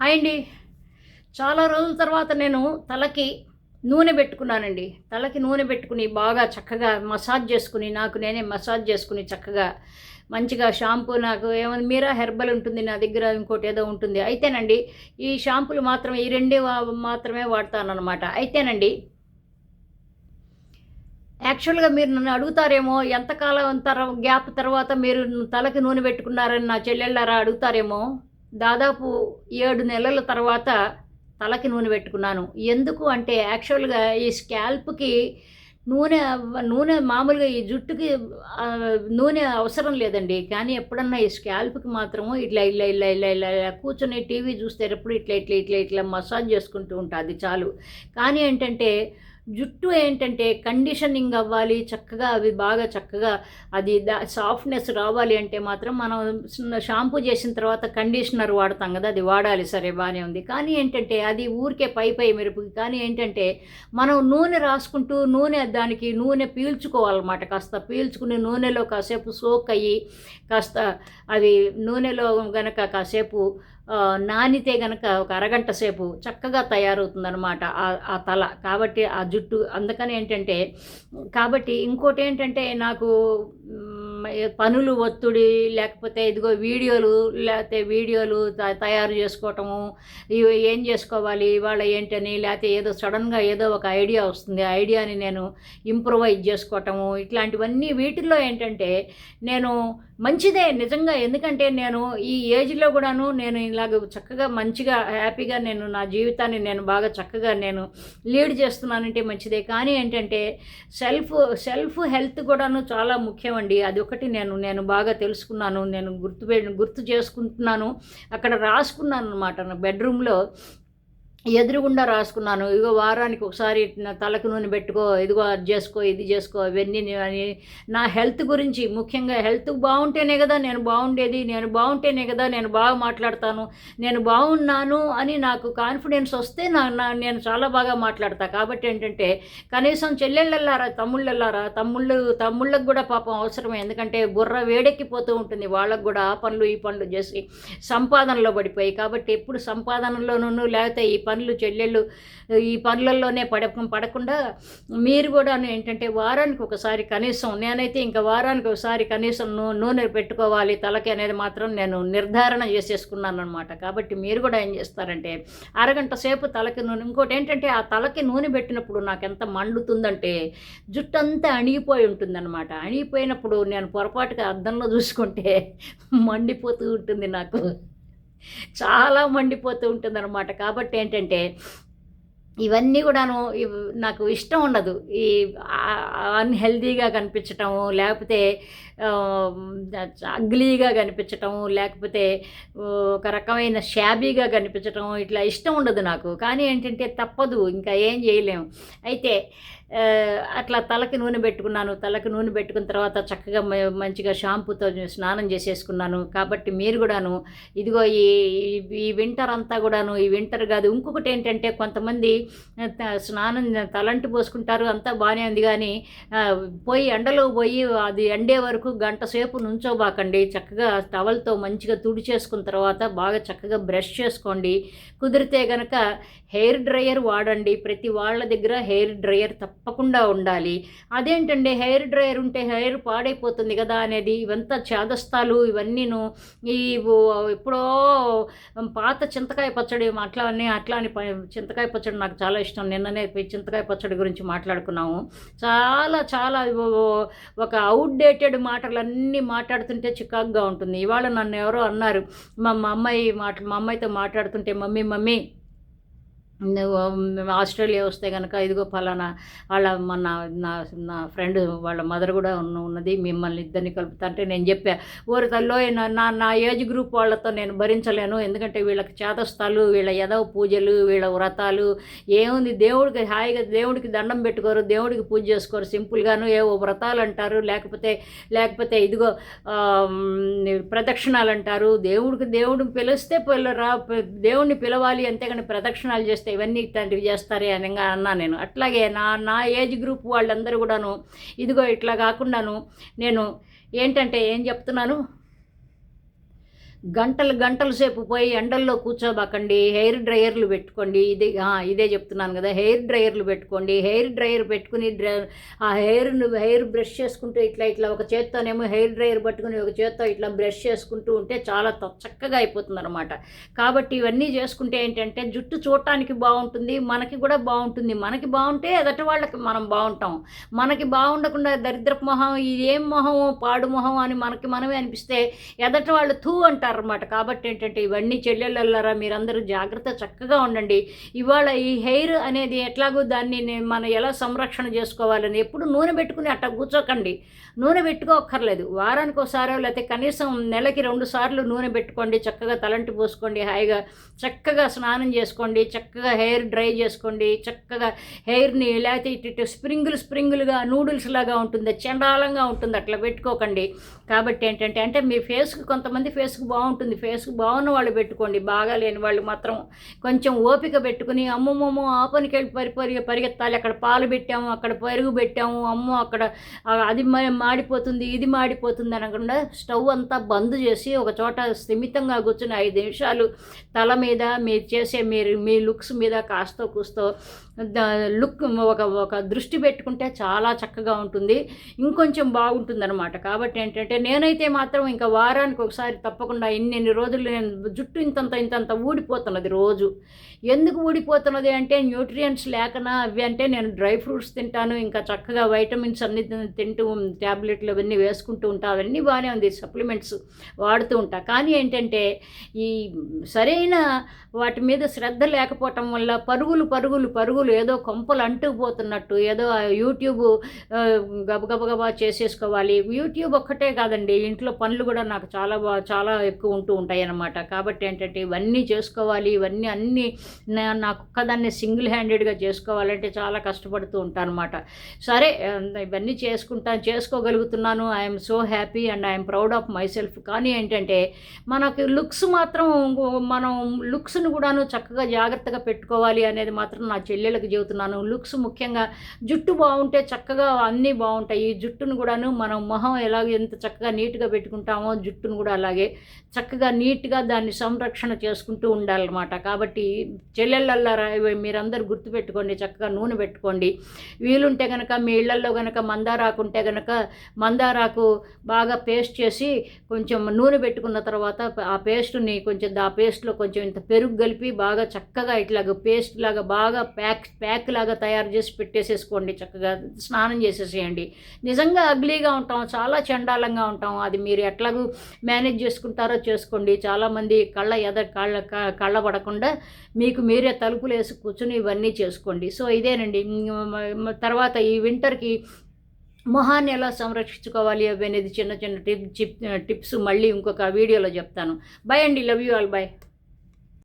Hi అండి. చాలా రోజుల తర్వాత నేను తలకి నూనె పెట్టుకున్నానండి. తలకి నూనె పెట్టుకుని బాగా చక్కగా మసాజ్ చేసుకుని నాకు నేనే మసాజ్ చేసుకుని చక్కగా మంచిగా షాంపూ నాకు ఏమైనా మీరా హెర్బల్ ఉంటుంది నా దగ్గర ఇంకోటి ఏదో ఉంటుంది. అయితేనండి ఈ షాంపూలు మాత్రం ఈ రెండే మాత్రమే వాడతాను అనమాట అయితేనండి యాక్చువల్గా మీరు నన్ను అడుగుతారేమో ఎంతకాలం తర గ్యాప్ తర్వాత మీరు తలకి నూనె పెట్టుకున్నారని నా చెల్లెళ్ళారా అడుగుతారేమో దాదాపు ఏడు నెలల తర్వాత తలకి నూనె పెట్టుకున్నాను. ఎందుకు అంటే యాక్చువల్గా ఈ స్కాల్ప్కి నూనె నూనె మామూలుగా ఈ జుట్టుకి నూనె అవసరం లేదండి. కానీ ఎప్పుడన్నా ఈ స్కాల్ప్కి మాత్రము ఇట్లా ఇట్లా ఇట్లా ఇట్లా ఇట్లా ఇలా కూర్చొని టీవీ చూసేటప్పుడు ఇట్లా ఇట్లా ఇట్లా ఇట్లా మసాజ్ చేసుకుంటూ ఉంటుంది చాలు. కానీ ఏంటంటే జుట్టు ఏంటంటే కండిషనింగ్ అవ్వాలి చక్కగా అవి బాగా చక్కగా అది దా సాఫ్ట్నెస్ రావాలి అంటే మాత్రం మనం షాంపూ చేసిన తర్వాత కండిషనర్ వాడతాం కదా అది వాడాలి సరే బాగానే ఉంది. కానీ ఏంటంటే అది ఊరికే పై పై మెరుపు కానీ ఏంటంటే మనం నూనె రాసుకుంటూ నూనె దానికి నూనె పీల్చుకోవాలన్నమాట. కాస్త పీల్చుకుని నూనెలో కాసేపు సోక్ అయ్యి కాస్త అది నూనెలో కనుక కాసేపు నానితే గనక ఒక అరగంట సేపు చక్కగా తయారవుతుందనమాట ఆ- తల. కాబట్టి ఆ జుట్టు. అందుకని ఏంటంటే కాబట్టి ఇంకోటి ఏంటంటే నాకు పనులు ఒత్తిడి లేకపోతే ఇదిగో వీడియోలు లేకపోతే వీడియోలు త- తయారు చేసుకోవటము ఇవి ఏం చేసుకోవాలి ఇవాళ ఏంటని లేకపోతే ఏదో సడన్గా ఏదో ఒక ఐడియా వస్తుంది. ఆ ఐడియాని నేను ఇంప్రూవైజ్ చేసుకోవటము ఇట్లాంటివన్నీ వీటిల్లో ఏంటంటే నేను మంచిదే నిజంగా. ఎందుకంటే నేను ఈ ఏజ్లో కూడాను నేను ఇలాగ చక్కగా మంచిగా హ్యాపీగా నేను నా జీవితాన్ని నేను బాగా చక్కగా నేను లీడ్ చేస్తున్నానంటే మంచిదే. కానీ ఏంటంటే సెల్ఫ్ సెల్ఫ్ హెల్త్ కూడాను చాలా ముఖ్యమండి. అది ఒకటి నేను నేను బాగా తెలుసుకున్నాను నేను గుర్తు పె- గుర్తు చేసుకుంటున్నాను. అక్కడ రాసుకున్నాను అనమాట నా బెడ్రూమ్లో. ఎదురుగుండా రాసుకున్నాను. ఇదిగో వారానికి ఒకసారి తలకు నూనె పెట్టుకో ఇదిగో అది చేసుకో ఇది చేసుకో ఇవన్నీ అని నా హెల్త్ గురించి ముఖ్యంగా హెల్త్ బాగుంటేనే కదా నేను బాగుండేది నేను బాగుంటేనే కదా నేను బాగా మాట్లాడతాను నేను బాగున్నాను అని నాకు కాన్ఫిడెన్స్ వస్తే నా నేను చాలా బాగా మాట్లాడతా. కాబట్టి ఏంటంటే కనీసం చెల్లెళ్ళల్లారా తమ్ముళ్ళల్లారా తమ్ముళ్ళు తమ్ముళ్ళకు కూడా పాపం అవసరమే. ఎందుకంటే బుర్ర వేడెక్కిపోతూ ఉంటుంది. వాళ్ళకు కూడా ఆ పనులు ఈ పనులు చేసి సంపాదనలో పడిపోయి. కాబట్టి ఎప్పుడు సంపాదనలోనూ లేకపోతే ఈ పనులు చెల్లెళ్ళు ఈ పనులలోనే పడ పడకుండా మీరు కూడా ఏంటంటే వారానికి ఒకసారి కనీసం నేనైతే ఇంకా వారానికి ఒకసారి కనీసం నూ నూనె పెట్టుకోవాలి తలకి అనేది మాత్రం నేను నిర్ధారణ చేసేసుకున్నాను అనమాట కాబట్టి మీరు కూడా ఏం చేస్తారంటే అరగంట సేపు తలకి నూనె ఇంకోటి ఏంటంటే ఆ తలకి నూనె పెట్టినప్పుడు నాకు ఎంత మండుతుందంటే జుట్టు అంతా అణిగిపోయి ఉంటుందన్నమాట. అణిగిపోయినప్పుడు నేను పొరపాటుగా అద్దంలో చూసుకుంటే మండిపోతూ ఉంటుంది నాకు. చాలా మండిపోతూ ఉంటుంది అనమాట కాబట్టి ఏంటంటే ఇవన్నీ కూడాను నాకు ఇష్టం ఉండదు. ఈ అన్హెల్దీగా కనిపించటము లేకపోతే అగ్లీగా కనిపించటము లేకపోతే ఒక రకమైన షాబీగా కనిపించటం ఇట్లా ఇష్టం ఉండదు నాకు. కానీ ఏంటంటే తప్పదు. ఇంకా ఏం చేయలేము అయితే అట్లా తలకి నూనె పెట్టుకున్నాను. తలకి నూనె పెట్టుకున్న తర్వాత చక్కగా మంచిగా షాంపూతో స్నానం చేసేసుకున్నాను. కాబట్టి మీరు కూడాను ఇదిగో ఈ ఈ- వింటర్ అంతా కూడాను ఈ వింటర్ కాదు ఇంకొకటి ఏంటంటే కొంతమంది త- స్నానం తలంటి పోసుకుంటారు అంతా బాగానే ఉంది కానీ పోయి ఎండలో పోయి అది ఎండే వరకు గంట సేపు నుంచోబాకండి. చక్కగా టవల్తో మంచిగా తుడి చేసుకున్న తర్వాత బాగా చక్కగా బ్రష్ చేసుకోండి. కుదిరితే కనుక హెయిర్ డ్రయర్ వాడండి. ప్రతి వాళ్ళ దగ్గర హెయిర్ డ్రయర్ తప్పకుండా ఉండాలి. అదేంటండి హెయిర్ డ్రయర్ ఉంటే హెయిర్ పాడైపోతుంది కదా అనేది ఇవంతా చేదస్తాలు ఇవన్నీను. ఈ ఎప్పుడో పాత చింతకాయ పచ్చడి అట్లా అని అట్లా అని చింతకాయ పచ్చడి నాకు చాలా ఇష్టం. నిన్ననే చింతకాయ పచ్చడి గురించి మాట్లాడుకున్నాము. చాలా చాలా ఒక అవుట్డేటెడ్ మాటలన్నీ మాట్లాడుతుంటే చికాకుగా ఉంటుంది. ఇవాళ నన్ను ఎవరో అన్నారు. మా మా అమ్మాయి మాట మా అమ్మాయితో మాట్లాడుతుంటే మమ్మీ మమ్మీ ఆస్ట్రేలియా వస్తే కనుక ఇదిగో ఫలానా వాళ్ళ మన నా నా ఫ్రెండ్ వాళ్ళ మదర్ కూడా ఉన్న ఉన్నది మిమ్మల్ని ఇద్దరిని కలుపుతా అంటే నేను చెప్పా ఓరి తల్లో నా నా నా ఏజ్ గ్రూప్ వాళ్ళతో నేను భరించలేను ఎందుకంటే వీళ్ళకి చేతస్థాలు వీళ్ళ యదవ పూజలు వీళ్ళ వ్రతాలు ఏముంది దేవుడికి హాయిగా దేవుడికి దండం పెట్టుకోరు దేవుడికి పూజ చేసుకోరు సింపుల్గాను ఏవో వ్రతాలు అంటారు లేకపోతే లేకపోతే ఇదిగో ప్రదక్షిణాలు అంటారు దేవుడికి దేవుడిని పిలిస్తే పిల్ల రా దేవుడిని పిలవాలి అంతేగాని ప్రదక్షిణాలు చేస్తే ఇవన్నీ ఇట్లాంటివి చేస్తారే అని ఇంకా అన్నా నేను. అట్లాగే నా నా ఏజ్ గ్రూప్ వాళ్ళందరూ కూడాను ఇదిగో ఇట్లా కాకుండాను నేను ఏంటంటే ఏం చెప్తున్నాను? గంటలు గంటల సేపు పోయి ఎండల్లో కూర్చోబాకండి హెయిర్ డ్రయర్లు పెట్టుకోండి. ఇది ఇదే చెప్తున్నాను కదా హెయిర్ డ్రయర్లు పెట్టుకోండి. హెయిర్ డ్రయర్ పెట్టుకుని డ్ర ఆ హెయిర్ను హెయిర్ బ్రష్ చేసుకుంటూ ఇట్లా ఇట్లా ఒక చేత్తోనేమో హెయిర్ డ్రయర్ పట్టుకుని ఒక చేత్తో ఇట్లా బ్రష్ చేసుకుంటూ ఉంటే చాలా త- చక్కగా అయిపోతుంది అనమాట కాబట్టి ఇవన్నీ చేసుకుంటే ఏంటంటే జుట్టు చూడటానికి బాగుంటుంది మనకి కూడా బాగుంటుంది. మనకి బాగుంటే ఎదటి వాళ్ళకి మనం బాగుంటాం. మనకి బాగుండకుండా దరిద్రపు మొహం ఇది ఏం మొహం పాడు మొహం అని మనకి మనమే అనిపిస్తే ఎదటి వాళ్ళు తూ అన్నమాట కాబట్టి ఏంటంటే ఇవన్నీ చెల్లెళ్ళరా మీరందరూ జాగ్రత్త చక్కగా ఉండండి. ఇవాళ ఈ హెయిర్ అనేది ఎట్లాగో దాన్ని మనం ఎలా సంరక్షణ చేసుకోవాలని ఎప్పుడు నూనె పెట్టుకుని అట్ట కూర్చోకండి. నూనె పెట్టుకోక్కర్లేదు. వారానికి ఒకసారి లేకపోతే కనీసం నెలకి రెండు సార్లు నూనె పెట్టుకోండి చక్కగా తలంటి పోసుకోండి హాయిగా చక్కగా స్నానం చేసుకోండి చక్కగా హెయిర్ డ్రై చేసుకోండి చక్కగా హెయిర్ని లేకపోతే ఇటు ఇటు స్ప్రింగులు స్ప్రింగులుగా నూడిల్స్ లాగా ఉంటుంది చండాలంగా ఉంటుంది అట్లా పెట్టుకోకండి. కాబట్టి ఏంటంటే అంటే మీ ఫేస్కి కొంతమంది ఫేస్కి బాగుంటుంది. బాగుంటుంది. ఫేస్ బాగున్న వాళ్ళు పెట్టుకోండి. బాగా లేని వాళ్ళు మాత్రం కొంచెం ఓపిక పెట్టుకుని అమ్మమ్మమ్మో ఆ పనికి వెళ్ళి పరి పరి పరిగెత్తాలి. అక్కడ పాలు పెట్టాము అక్కడ పెరుగు పెట్టాము అమ్మో అక్కడ అది మాడిపోతుంది ఇది మాడిపోతుంది అనకుండా స్టవ్ అంతా బంద్ చేసి ఒక చోట స్థిమితంగా కూర్చుని ఐదు నిమిషాలు తల మీద మీరు చేసే మీరు మీ లుక్స్ మీద కాస్తో కూస్తో లుక్ ఒక ఒక దృష్టి పెట్టుకుంటే చాలా చక్కగా ఉంటుంది. ఇంకొంచెం బాగుంటుంది అనమాట కాబట్టి ఏంటంటే నేనైతే మాత్రం ఇంకా వారానికి ఒకసారి తప్పకుండా ఎన్ని రోజులు నేను జుట్టు ఇంతంత ఇంతంత ఊడిపోతున్నది రోజు. ఎందుకు ఊడిపోతున్నది అంటే న్యూట్రియంట్స్ లేకనా? అవి అంటే నేను డ్రై ఫ్రూట్స్ తింటాను ఇంకా చక్కగా వైటమిన్స్ అన్ని తింటూ ట్యాబ్లెట్లు అవన్నీ వేసుకుంటూ ఉంటా అవన్నీ బాగానే ఉంది సప్లిమెంట్స్ వాడుతూ ఉంటా. కానీ ఏంటంటే ఈ సరైన వాటి మీద శ్రద్ధ లేకపోవటం వల్ల పరుగులు పరుగులు పరుగులు ఏదో కొంపలు అంటూ పోతున్నట్టు ఏదో యూట్యూబ్ గబగబగబా చేసేసుకోవాలి. యూట్యూబ్ ఒక్కటే కాదండి ఇంట్లో పనులు కూడా నాకు చాలా బాగా చాలా ఎక్కువ ఉంటూ ఉంటాయి అన్నమాట కాబట్టి ఏంటంటే ఇవన్నీ చేసుకోవాలి ఇవన్నీ అన్నీ నా- నాకు ఒక్కదాన్ని సింగిల్ హ్యాండెడ్గా చేసుకోవాలంటే చాలా కష్టపడుతూ ఉంటాను అనమాట సరే ఇవన్నీ చేసుకుంటాను చేసుకోగలుగుతున్నాను. I'm so happy and I'm proud of myself కానీ ఏంటంటే మనకి లుక్స్ మాత్రం మనం లుక్స్ను కూడాను చక్కగా జాగ్రత్తగా పెట్టుకోవాలి అనేది మాత్రం నా చెల్లెలకు చెబుతున్నాను. లుక్స్ ముఖ్యంగా జుట్టు బాగుంటే చక్కగా అన్నీ బాగుంటాయి. ఈ జుట్టును కూడాను మనం మొహం ఎలా ఎంత చక్కగా నీట్గా పెట్టుకుంటామో జుట్టును కూడా అలాగే చక్కగా నీట్గా దాన్ని సంరక్షణ చేసుకుంటూ ఉండాలన్నమాట. కాబట్టి చెల్లెళ్ళల్లో మీరందరూ గుర్తుపెట్టుకోండి చక్కగా నూనె పెట్టుకోండి. వీలుంటే కనుక మీ ఇళ్ళలో కనుక మందారాకు ఉంటే కనుక మందారాకు బాగా పేస్ట్ చేసి కొంచెం నూనె పెట్టుకున్న తర్వాత ఆ పేస్ట్ని కొంచెం ఆ పేస్ట్లో కొంచెం ఇంత పెరుగు కలిపి బాగా చక్కగా ఇట్లాగా పేస్ట్ లాగా బాగా ప్యాక్ ప్యాక్ లాగా తయారు చేసి పెట్టేసేసుకోండి. చక్కగా స్నానం చేసేసేయండి. నిజంగా అగ్లీగా ఉంటాం చాలా చండాలంగా ఉంటాం. అది మీరు ఎట్లాగూ మేనేజ్ చేసుకుంటారో చేసుకోండి. చాలామంది కళ్ళ ఎద కళ్ళ క- కళ్ళ పడకుండా మీకు మీరే తలుపులు వేసి కూర్చుని ఇవన్నీ చేసుకోండి. సో ఇదేనండి. తర్వాత ఈ వింటర్కి మొహాన్ని ఎలా సంరక్షించుకోవాలి అవి అనేది చిన్న చిన్న టిప్ టిప్స్ మళ్ళీ ఇంకొక వీడియోలో చెప్తాను. బై అండి. Love you all. బై.